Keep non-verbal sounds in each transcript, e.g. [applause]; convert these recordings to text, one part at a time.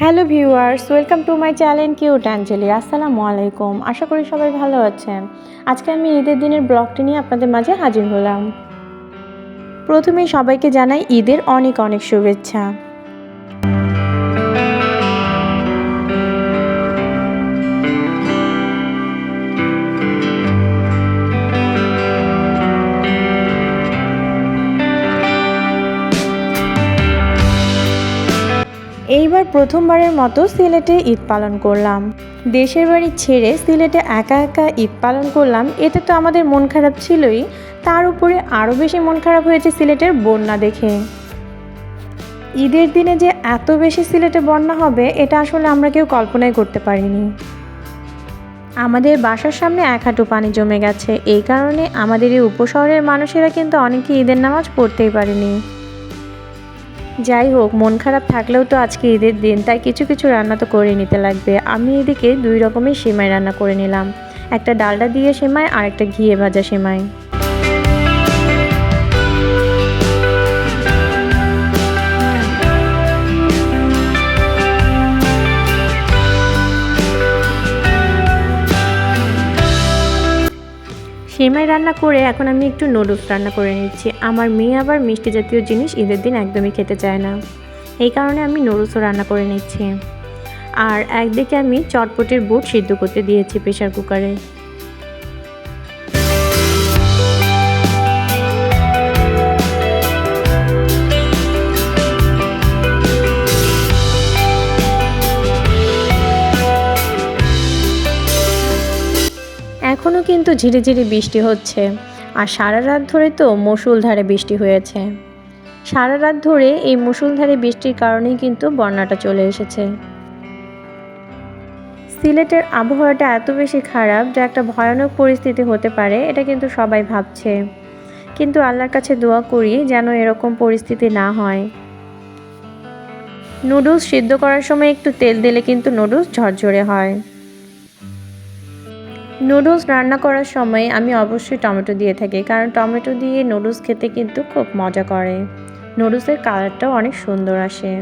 Hello viewers, welcome to my channel cute Angeli. আসসালামু আলাইকুম। আশা করি সবাই ভালো আছেন। আজকে আমি ঈদের দিনের ব্লগটি নিয়ে আপনাদের মাঝে হাজির হলাম। প্রথমেই সবাইকে জানাই ঈদের অনেক অনেক শুভেচ্ছা। প্রথমবারের মতো সিলেটে ঈদ পালন করলাম। দেশের বাড়ি ছেড়ে সিলেটে একা একা ঈদ পালন করলাম, এতে তো আমাদের মন খারাপ ছিলই। তার উপরে আরও বেশি মন খারাপ হয়েছে সিলেটের বন্যা দেখে। ঈদের দিনে যে এত বেশি সিলেটে বন্যা হবে, এটা আসলে আমরা কেউ কল্পনাই করতে পারিনি। আমাদের বাসার সামনে এক হাঁটু পানি জমে গেছে। এই কারণে আমাদের এই উপশহরের মানুষেরা কিন্তু অনেকে ঈদের নামাজ পড়তেই পারেনি। যাই হোক, মন খারাপ থাকলেও তো আজকে ঈদের দিন, তাই কিছু কিছু রান্না তো করে নিতে লাগবে। আমি এদিকে দুই রকমের সেমাই রান্না করে নিলাম। একটা ডালডা দিয়ে সেমাই আর একটা ঘিয়ে ভাজা সেমাই। সেমাই রান্না করে এখন আমি একটু নুডলস রান্না করে নিচ্ছি। আমার মেয়ে আবার মিষ্টি জাতীয় জিনিস ঈদের দিন একদমই খেতে চায় না। এই কারণে আমি নুডলসও রান্না করে নিচ্ছি। আর একদিকে আমি চটপটের বুট সিদ্ধ করতে দিয়েছি প্রেশার কুকারে এখনও কিন্তু ঝিরিঝিরি বৃষ্টি হচ্ছে। আর সারা রাত ধরে তো মুসুলধারে বৃষ্টি হয়েছে। সারা রাত ধরে এই মুসুলধারে বৃষ্টির কারণেই কিন্তু বন্যাটা চলে এসেছে। সিলেটের আবহাওয়াটা এত বেশি খারাপ যে একটা ভয়ানক পরিস্থিতি হতে পারে, এটা কিন্তু সবাই ভাবছে। কিন্তু আল্লাহর কাছে দোয়া করি যেন এরকম পরিস্থিতি না হয়। নুডলস সিদ্ধ করার সময় একটু তেল দিলে কিন্তু নুডলস ঝরঝরে হয়। নুডলস রান্না করার সময় আমি অবশ্যই টমেটো দিয়ে থাকি, কারণ টমেটো দিয়ে নুডলস খেতে কিন্তু খুব মজা করে। নুডলসের কালারটাও অনেক সুন্দর আসে।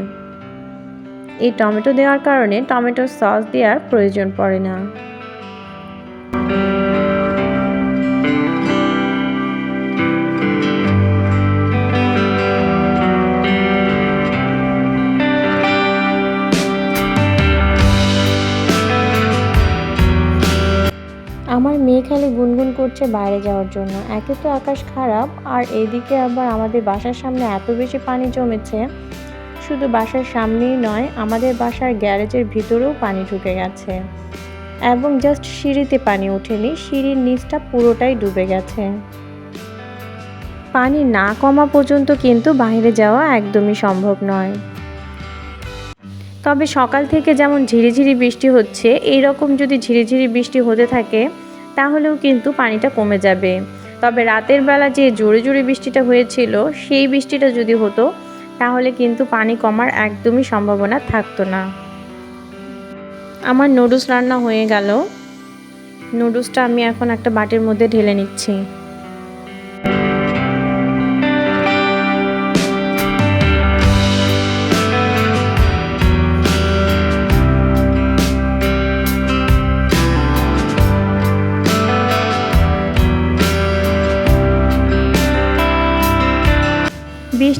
এই টমেটো দেওয়ার কারণে টমেটোর সস দেওয়ার প্রয়োজন পড়ে না। করছে বাইরে যাওয়ার জন্য। একে তো আকাশ খারাপ, আর এদিকে আবার আমাদের বাসার সামনে এত বেশি পানি জমেছে। শুধু বাসার সামনেই নয়, আমাদের বাসার গ্যারেজের ভিতরেও পানি ঢুকে গেছে। এবং জাস্ট সিঁড়িতে পানি ওঠেনি, সিঁড়ির নিচটা পুরোটাই ডুবে গেছে। পানি না কমা পর্যন্ত কিন্তু বাইরে যাওয়া একদমই সম্ভব নয়। তবে সকাল থেকে যেমন ঝিরিঝিরি বৃষ্টি হচ্ছে এই রকম যদি ঝিরিঝিরি বৃষ্টি হতে থাকে তাহলেও কিন্তু পানিটা কমে যাবে। তবে রাতের বেলা যে জোরে জোরে বৃষ্টিটা হয়েছিল, সেই বৃষ্টিটা যদি হতো, তাহলে কিন্তু পানি কমার একদমই সম্ভাবনা থাকতো না। আমার নুডলস রান্না হয়ে গেল। নুডলসটা আমি এখন একটা বাটির মধ্যে ঢেলে নিচ্ছি।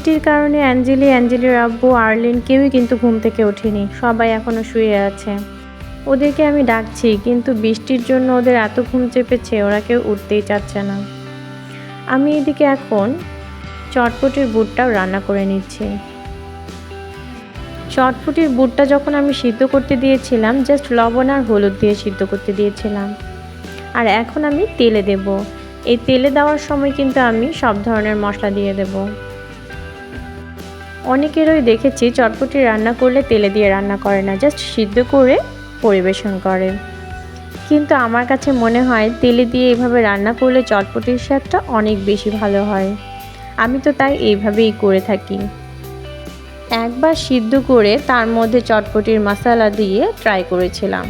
বৃষ্টির কারণে অ্যাঞ্জেলি, অ্যাঞ্জেলির আব্বু, আর্লিন কেউই কিন্তু ঘুম থেকে ওঠেনি। সবাই এখনও শুয়ে আছে। ওদেরকে আমি ডাকছি, কিন্তু বৃষ্টির জন্য ওদের এত ঘুম চেপেছে, ওরা কেউ উঠতেই চাচ্ছে না। আমি এদিকে এখন চটপটির বুটটাও রান্না করে নিচ্ছি। চটপটির বুটটা যখন আমি সিদ্ধ করতে দিয়েছিলাম, জাস্ট লবণ আর হলুদ দিয়ে সিদ্ধ করতে দিয়েছিলাম। আর এখন আমি তেলে দেব। এই তেলে দেওয়ার সময় কিন্তু আমি সব ধরনের মশলা দিয়ে দেবো। অনেকেরই দেখেছি চটপটি রান্না করলে তেলে দিয়ে রান্না করে না জাস্ট সিদ্ধ করে পরিবেশন করে। কিন্তু আমার কাছে মনে হয় তেলে দিয়ে এইভাবে রান্না করলে চটপটির স্বাদটা অনেক বেশি ভালো হয়। আমি তো তাই এইভাবেই করে থাকি। একবার সিদ্ধ করে তার মধ্যে চটপটির মশলা দিয়ে ট্রাই করেছিলাম।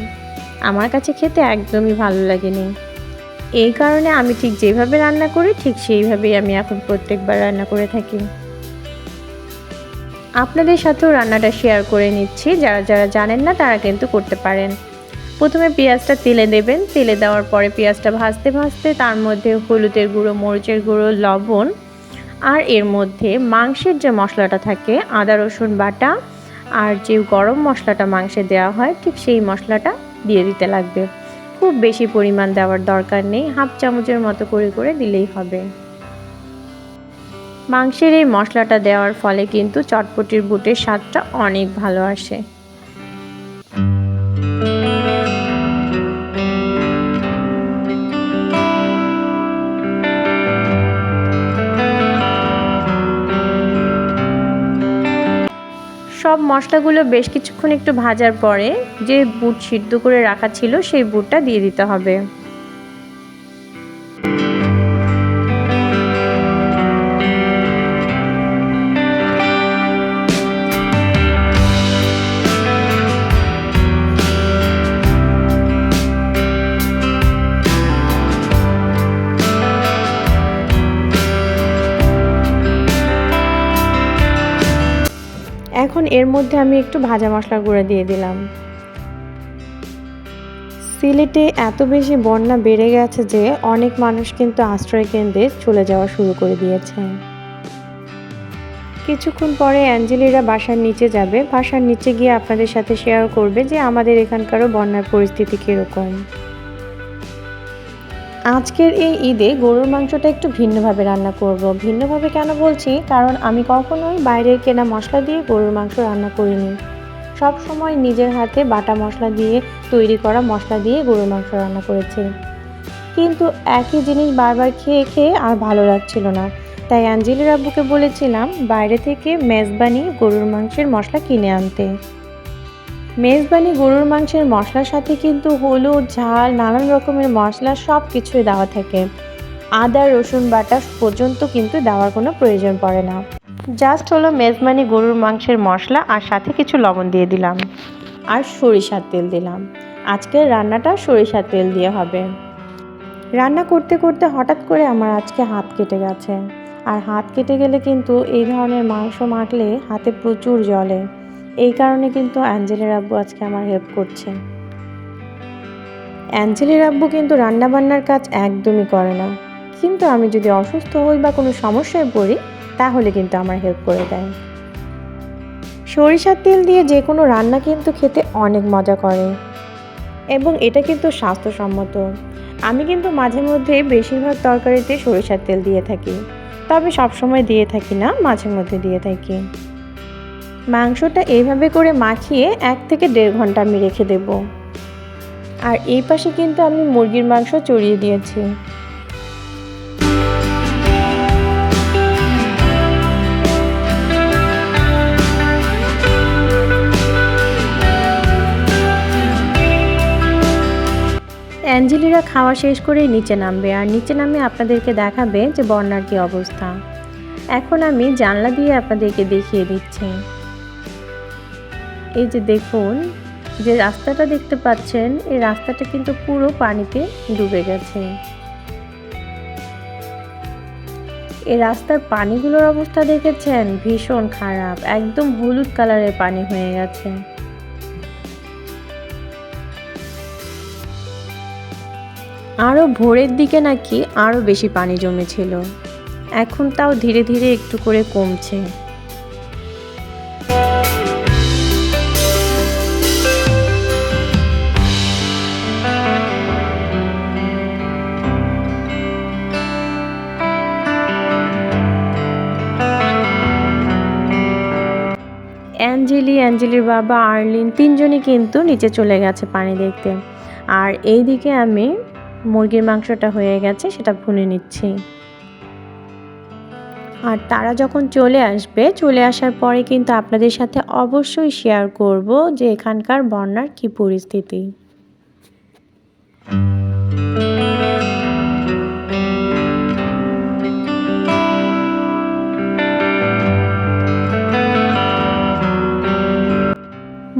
আমার কাছে খেতে একদমই ভালো লাগেনি। এই কারণে আমি ঠিক যেভাবে রান্না করি, ঠিক সেইভাবেই আমি এখন প্রত্যেকবার রান্না করে থাকি। আপনাদের সাথেও রান্নাটা শেয়ার করে নিচ্ছি। যারা যারা জানেন না, তারা কিন্তু করতে পারেন। প্রথমে পেঁয়াজটা তেলে দেবেন। তেলে দেওয়ার পরে পেঁয়াজটা ভাজতে ভাজতে তার মধ্যে হলুদের গুঁড়ো, মরিচের গুঁড়ো, লবণ আর এর মধ্যে মাংসের যে মশলাটা থাকে, আদা, রসুন বাটা আর যে গরম মশলাটা মাংসে দেওয়া হয়, ঠিক সেই মশলাটা দিয়ে দিতে লাগবে। খুব বেশি পরিমাণ দেওয়ার দরকার নেই। হাফ চামচের মতো করে করে দিলেই হবে। মাংসের এই মশলাটা দেওয়ার ফলে কিন্তু চটপটির বুটের স্বাদটা অনেক ভালো আসে। সব মশলাগুলো বেশ কিছুক্ষণ একটু ভাজার পরে যে বুট সিদ্ধ করে রাখা ছিল সেই বুটটা দিয়ে দিতে হবে। এখন এর মধ্যে আমি একটু ভাজা মশলা গুঁড়ো দিয়ে দিলাম। সিলেটে এত বেশি বন্যা বেড়ে গেছে যে অনেক মানুষ কিন্তু আশ্রয় কেন্দ্রে চলে যাওয়া শুরু করে দিয়েছে। কিছুক্ষণ পরে অ্যাঞ্জেলিরা বাসার নিচে যাবে। বাসার নিচে গিয়ে আপনাদের সাথে শেয়ার করবে যে আমাদের এখানকারও বন্যার পরিস্থিতি কীরকম। আজকের এই ঈদে গরুর মাংসটা একটু ভিন্নভাবে রান্না করব। ভিন্নভাবে কেন বলছি? কারণ আমি কখনোই বাইরের কেনা মশলা দিয়ে গরুর মাংস রান্না করিনি। সব সময় নিজের হাতে বাটা মশলা দিয়ে, তৈরি করা মশলা দিয়ে গরুর মাংস রান্না করেছি। কিন্তু একই জিনিস বারবার খেয়ে খেয়ে আর ভালো লাগছিল না। তাই অ্যাঞ্জেলির আব্বুকে বলেছিলাম, বাইরে থেকে মেজবানি গরুর মাংসের মশলা কিনে আনতে। মেজবানি গরুর মাংসের মশলার সাথে কিন্তু হলুদ, ঝাল, নানান রকমের মশলা সব কিছুই দেওয়া থাকে। আদা, রসুন বাটা পর্যন্ত কিন্তু দেওয়ার কোনো প্রয়োজন পড়ে না। জাস্ট হলো মেজবানি গরুর মাংসের মশলা আর সাথে কিছু লবণ দিয়ে দিলাম। আর সরিষার তেল দিলাম। আজকের রান্নাটা সরিষার তেল দিয়ে হবে। রান্না করতে করতে হঠাৎ করে আমার আজকে হাত কেটে গেছে। আর হাত কেটে গেলে কিন্তু এই ধরনের মাংস মাখলে হাতে প্রচুর জলে। এই কারণে কিন্তু অ্যাঞ্জেলের আব্বু আজকে আমার হেল্প করছে। অ্যাঞ্জেলের আব্বু কিন্তু রান্নাবান্নার কাজ একদমই করে না। কিন্তু আমি যদি অসুস্থ হই বা কোনো সমস্যায় পড়ি, তাহলে কিন্তু আমার হেল্প করে দেয়। সরিষার তেল দিয়ে যে কোনো রান্না কিন্তু খেতে অনেক মজা করে। এবং এটা কিন্তু স্বাস্থ্যসম্মত। আমি কিন্তু মাঝে মধ্যে বেশিরভাগ তরকারিতে সরিষার তেল দিয়ে থাকি। তবে সবসময় দিয়ে থাকি না, মাঝে মধ্যে দিয়ে থাকি। মাংসটা এইভাবে করে মাখিয়ে এক থেকে দেড় ঘণ্টা আমি রেখে দেব। আর এই পাশে কিন্তু আমি মুরগির মাংস চড়িয়ে দিয়েছি। অ্যাঞ্জেলিরা খাওয়া শেষ করেই নিচে নামবে আর নিচে নামে আপনাদেরকে দেখাবে যে বন্যার কী অবস্থা। এখন আমি জানলা দিয়ে আপনাদেরকে দেখিয়ে দিচ্ছি। এই যে দেখুন, যে রাস্তাটা দেখতে পাচ্ছেন, এই রাস্তাটা কিন্তু পুরো পানিতে ডুবে গেছে। এই রাস্তার পানিগুলোর অবস্থা দেখেছেন? ভীষণ খারাপ, একদম হলুদ কালারের পানি হয়ে গেছে। আরও ভোরের দিকে নাকি আরও বেশি পানি জমেছিল। এখন তাও ধীরে ধীরে একটু করে কমছে। অ্যাঞ্জেলি, অ্যাঞ্জেলির বাবা আর্লিন তিনজনই কিন্তু নিচে চলে গেছে পানি দেখতে। আর এই দিকে আমি মুরগির মাংসটা হয়ে গেছে, সেটা ভুনে নিচ্ছি। আর তারা যখন চলে আসবে, চলে আসার পরে কিন্তু আপনাদের সাথে অবশ্যই শেয়ার করব যে এখানকার বন্যার কি পরিস্থিতি।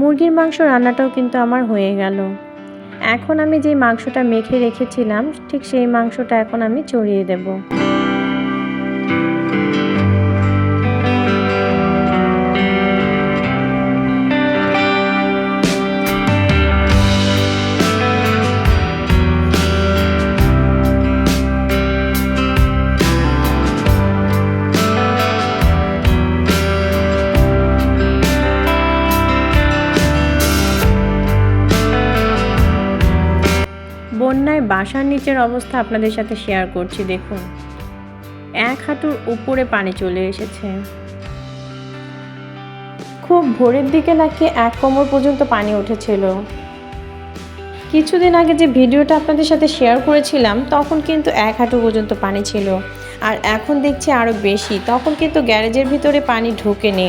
মুরগির মাংস রান্নাটাও কিন্তু আমার হয়ে গেল। এখন আমি যে মাংসটা মেখে রেখেছিলাম, ঠিক সেই মাংসটা এখন আমি চড়িয়ে দেব। বাসার নিচের অবস্থা আপনাদের সাথে শেয়ার করছি, দেখুন। এক হাঁটুর উপরে পানি চলে এসেছে। খুব ভোরের দিকে নাকি এক কোমর পর্যন্ত পানি উঠেছিল। কিছুদিন আগে যে ভিডিওটা আপনাদের সাথে শেয়ার করেছিলাম, তখন কিন্তু এক হাঁটু পর্যন্ত পানি ছিল। আর এখন দেখছি আরও বেশি, তখন কিন্তু গ্যারেজের ভিতরে পানি ঢোকেনি।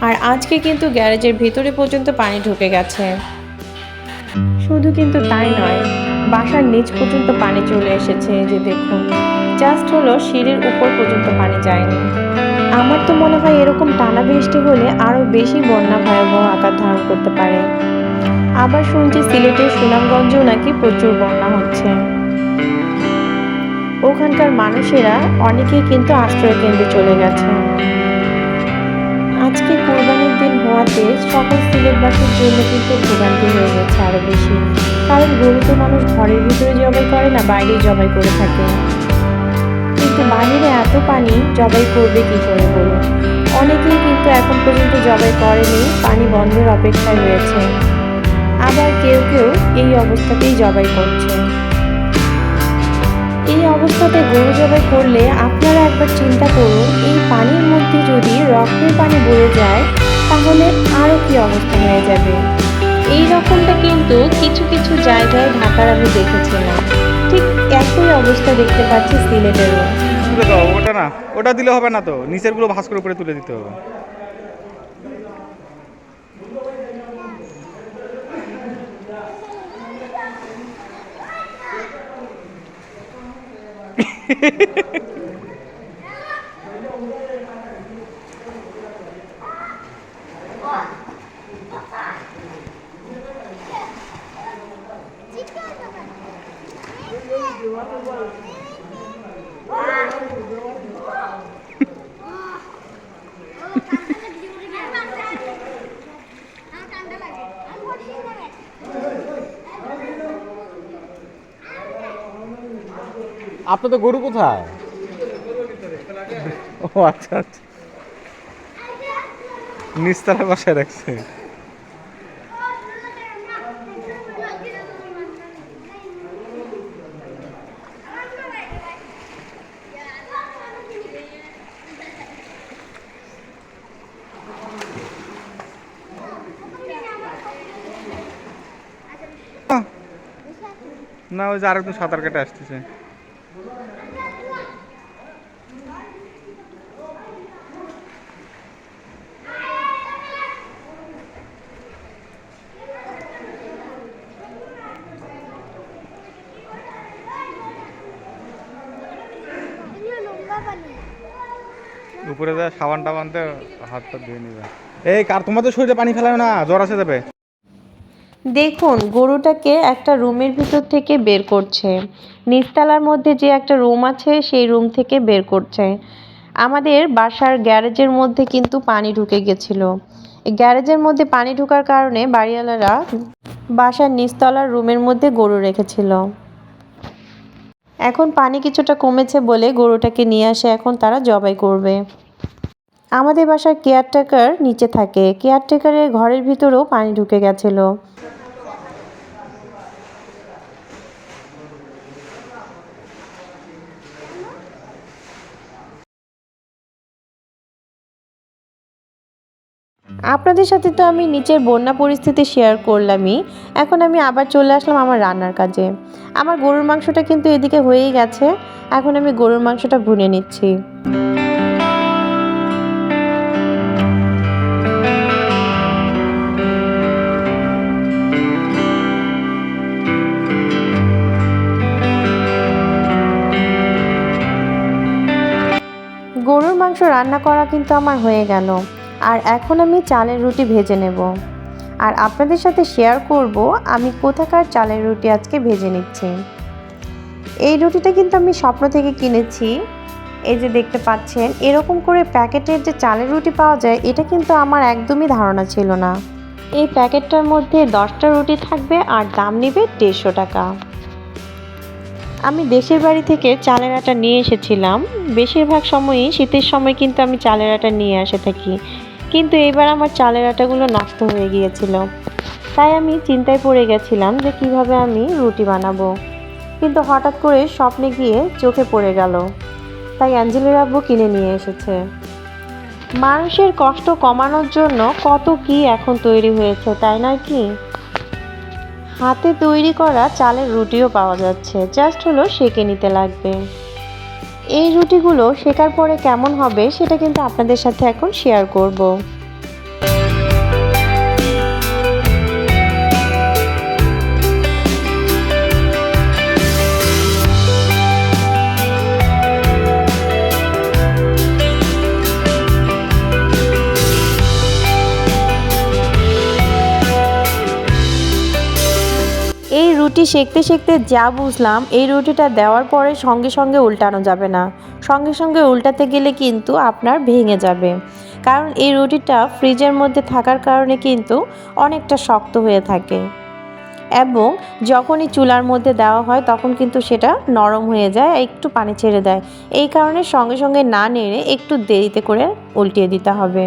আর আজকে কিন্তু গ্যারেজের ভিতরে পর্যন্ত পানি ঢুকে গেছে। শুধু কিন্তু তাই নয় বাসার নিচ পর্যন্ত পানি চলে এসেছে যে দেখুন। জাস্ট হলো সিঁড়ির উপর পর্যন্ত পানি যায়নি। আমার তো মনে হয় এরকম টানা বৃষ্টি হলে আরও বেশি বন্যা ভয়াবহ আকার ধারণ করতে পারে। আবার শুনছি সিলেটের সুনামগঞ্জেও নাকি প্রচুর বন্যা হচ্ছে। ওখানকার মানুষেরা অনেকেই কিন্তু আশ্রয় কেন্দ্রে চলে গেছে। হওয়াতে সকল সিলেটবাসীর জন্য কিন্তু ভোগান্তি হয়ে গেছে আরও বেশি। কারণ গরু তো মানুষ ঘরের ভিতরে জবাই করে না, বাইরেই জবাই করে থাকে। কিন্তু বাইরে এত পানি, জবাই করবে কি করে বলুন? অনেকেই কিন্তু এখন পর্যন্ত জবাই করেনি, পানি বন্ধের অপেক্ষায় রয়েছে। আবার কেউ কেউ এই অবস্থাতেই জবাই করছে। এই অবস্থাতে গরু জবাই করলে আপনারা একবার চিন্তা করুন, এই পানির মধ্যে যদি রক্তের পানি বয়ে যায় তাহলে আরও কি অবস্থা হয়ে যাবে? এই রকমটা কিন্তু কিছু কিছু জায়গায় ঢাকার আমি দেখেছিলাম। ঠিক একই অবস্থা দেখতে পাচ্ছি সিলেটেরও। ওটা না, ওটা দিলে হবে না তো। নিচেরগুলো ভাস করে উপরে তুলে দিতে হবে। [laughs] আপনার তো গরু কোথায়? ও আচ্ছা আচ্ছা। নিচতলা বসায় রাখছে। না, ওই যে আরেকজন সাঁতার কেটে আসতেছে। উপরে যা সাবান টাবানতে হাত পা ধুয়ে নিবে। এই, কার, তোমাদের শরীরে পানি ফেলায় না, জ্বর আসে যাবে? দেখুন, গরুটাকে একটা রুমের ভিতর থেকে বের করছে। নিচতলার মধ্যে যে একটা রুম আছে, সেই রুম থেকে বের করছে। আমাদের বাসার গ্যারেজের মধ্যে কিন্তু পানি ঢুকে গেছিল। গ্যারেজের মধ্যে পানি ঢোকার কারণে বাড়িওয়ালারা বাসার নিচতলার রুমের মধ্যে গরু রেখেছিল। এখন পানি কিছুটা কমেছে বলে গরুটাকে নিয়ে আসে, এখন তারা জবাই করবে। আমাদের বাসার কেয়ারটেকার নিচে থাকে। কেয়ারটেকারের ঘরের ভিতরেও পানি ঢুকে গেছিল। আপনাদের সাথে তো আমি নিচের বন্যা পরিস্থিতি শেয়ার করলামই। এখন আমি আবার চলে আসলাম আমার রান্নার কাজে। আমার গরুর মাংসটা কিন্তু এদিকে হয়েই গেছে। এখন আমি গরুর মাংসটা ভুনে নিচ্ছি। গরুর মাংস রান্না করা কিন্তু আমার হয়ে গেল। আর এখন আমি চালের রুটি ভেজে নেব। আর আপনাদের সাথে শেয়ার করব আমি কোথাকার চালের রুটি আজকে ভেজে নিচ্ছি। এই রুটিটা কিন্তু আমি স্বপ্ন থেকে কিনেছি। এই যে দেখতে পাচ্ছেন, এরকম করে প্যাকেটের যে চালের রুটি পাওয়া যায়, এটা কিন্তু আমার একদমই ধারণা ছিল না। এই প্যাকেটটার মধ্যে দশটা রুটি থাকবে আর দাম নেবে দেড়শো টাকা। আমি দেশের বাড়ি থেকে চালের আটা নিয়ে এসেছিলাম। বেশিরভাগ সময়ই শীতের সময় কিন্তু আমি চালের আটা নিয়ে আসে থাকি। কিন্তু এবার আমার চালের আটাগুলো নষ্ট হয়ে গিয়েছিল। তাই আমি চিন্তায় পড়ে গেছিলাম যে কীভাবে আমি রুটি বানাবো। কিন্তু হঠাৎ করে স্বপ্নে গিয়ে চোখে পড়ে গেল। তাই অ্যাঞ্জেলের আব্বু কিনে নিয়ে এসেছে। মানুষের কষ্ট কমানোর জন্য কত কি এখন তৈরি হয়েছে, তাই নয় কি? হাতে তৈরি করা চালের রুটিও পাওয়া যাচ্ছে। জাস্ট হলো সেঁকে নিতে লাগবে। এই রুটিগুলো শেখার পরে কেমন হবে সেটা কিন্তু আপনাদের সাথে এখন শেয়ার করব। রুটি সেকতে সেকতে যা বুঝলাম, এই রুটিটা দেওয়ার পরে সঙ্গে সঙ্গে উল্টানো যাবে না। সঙ্গে সঙ্গে উল্টাতে গেলে কিন্তু আপনার ভেঙে যাবে। কারণ এই রুটিটা ফ্রিজের মধ্যে থাকার কারণে কিন্তু অনেকটা শক্ত হয়ে থাকে। এবং যখনই চুলার মধ্যে দেওয়া হয়, তখন কিন্তু সেটা নরম হয়ে যায়, একটু পানি ছেড়ে দেয়। এই কারণে সঙ্গে সঙ্গে না নেড়ে একটু দেরিতে করে উল্টিয়ে দিতে হবে।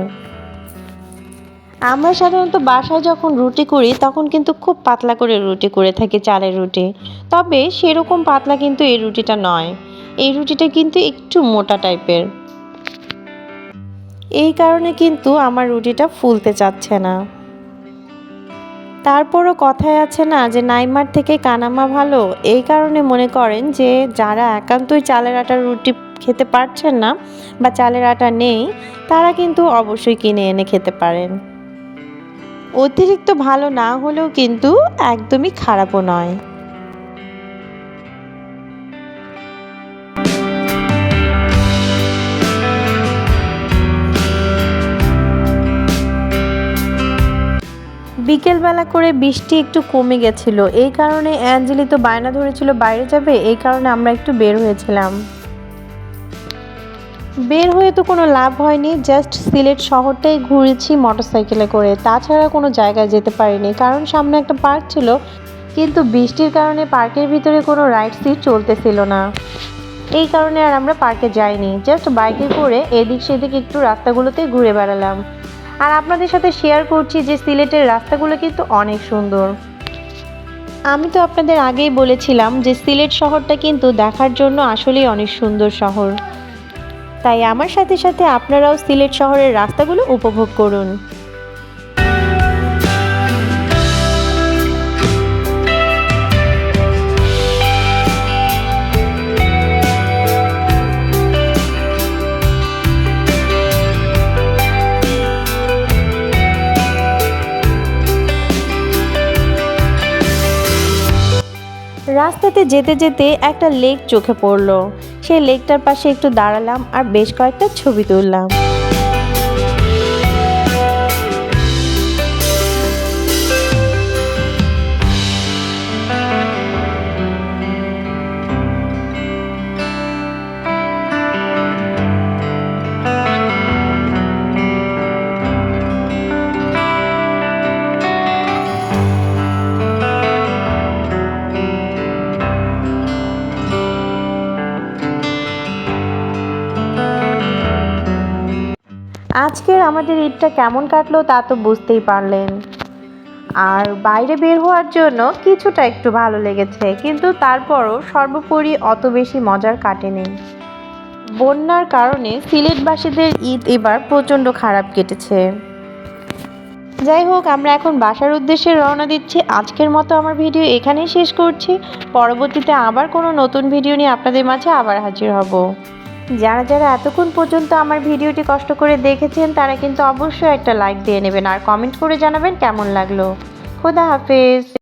আমরা সাধারণত বাসায় যখন রুটি করি, তখন কিন্তু খুব পাতলা করে রুটি করে থাকি, চালের রুটি। তবে সেরকম পাতলা কিন্তু এই রুটিটা নয়। এই রুটিটা কিন্তু একটু মোটা টাইপের। এই কারণে কিন্তু আমার রুটিটা ফুলতে চাচ্ছে না। তারপরও কথায় আছে না যে, নাইমার থেকে কানামা ভালো। এই কারণে মনে করেন যে, যারা একান্তই চালের আটার রুটি খেতে পারছেন না বা চালের আটা নেই, তারা কিন্তু অবশ্যই কিনে এনে খেতে পারেন। অতিরিক্ত ভালো না হলেও কিন্তু একদমই খারাপও নয়। বিকেলবেলা করে বৃষ্টি একটু কমে গেছিল। এই কারণে অ্যাঞ্জেলি তো বায়না ধরেছিল বাইরে যাবে, এই কারণে আমরা একটু বের হয়েছিলাম। বের হয়ে তো কোনো লাভ হয়নি জাস্ট সিলেট শহরটাই ঘুরেছি মোটরসাইকেলে করে। তাছাড়া কোনো জায়গায় যেতে পারিনি, কারণ সামনে একটা পার্ক ছিল, কিন্তু বৃষ্টির কারণে পার্কের ভিতরে কোনো রাইড রাইডসই চলতেছিল না। এই কারণে আর আমরা পার্কে যাইনি জাস্ট বাইকে করে এদিক সেদিক একটু রাস্তাগুলোতে ঘুরে বেড়ালাম। আর আপনাদের সাথে শেয়ার করছি যে সিলেটের রাস্তাগুলো কিন্তু অনেক সুন্দর। আমি তো আপনাদের আগেই বলেছিলাম যে সিলেট শহরটা কিন্তু দেখার জন্য আসলেই অনেক সুন্দর শহর। তাই আমার সাথে সাথে আপনারাও সিলেট শহরের রাস্তাগুলো উপভোগ করুন। রাস্তাতে যেতে যেতে একটা লেক চোখে পড়ল। সেই লেকটার পাশে একটু দাঁড়ালাম আর বেশ কয়েকটা ছবি তুললাম। আজকের আমাদের ঈদটা কেমন কাটলো তা তো বুঝতেই পারলেন। আর বাইরে বের হওয়ার জন্য কিছুটা একটু ভালো লেগেছে, কিন্তু তারপরও সর্বোপরি অত বেশি মজার কাটেনি। বন্যার কারণে সিলেটবাসীদের ঈদ এবার প্রচণ্ড খারাপ কেটেছে। যাই হোক, আমরা এখন বাসার উদ্দেশ্যে রওনা দিচ্ছি। আজকের মতো আমার ভিডিও এখানেই শেষ করছি। পরবর্তীতে আবার কোনো নতুন ভিডিও নিয়ে আপনাদের মাঝে আবার হাজির হব। যারা যারা এতক্ষণ পর্যন্ত আমার ভিডিওটি কষ্ট করে দেখেছেন, তারা কিন্তু অবশ্যই একটা লাইক দিয়ে নেবেন আর কমেন্ট করে জানাবেন কেমন লাগল। খোদা হাফেজ।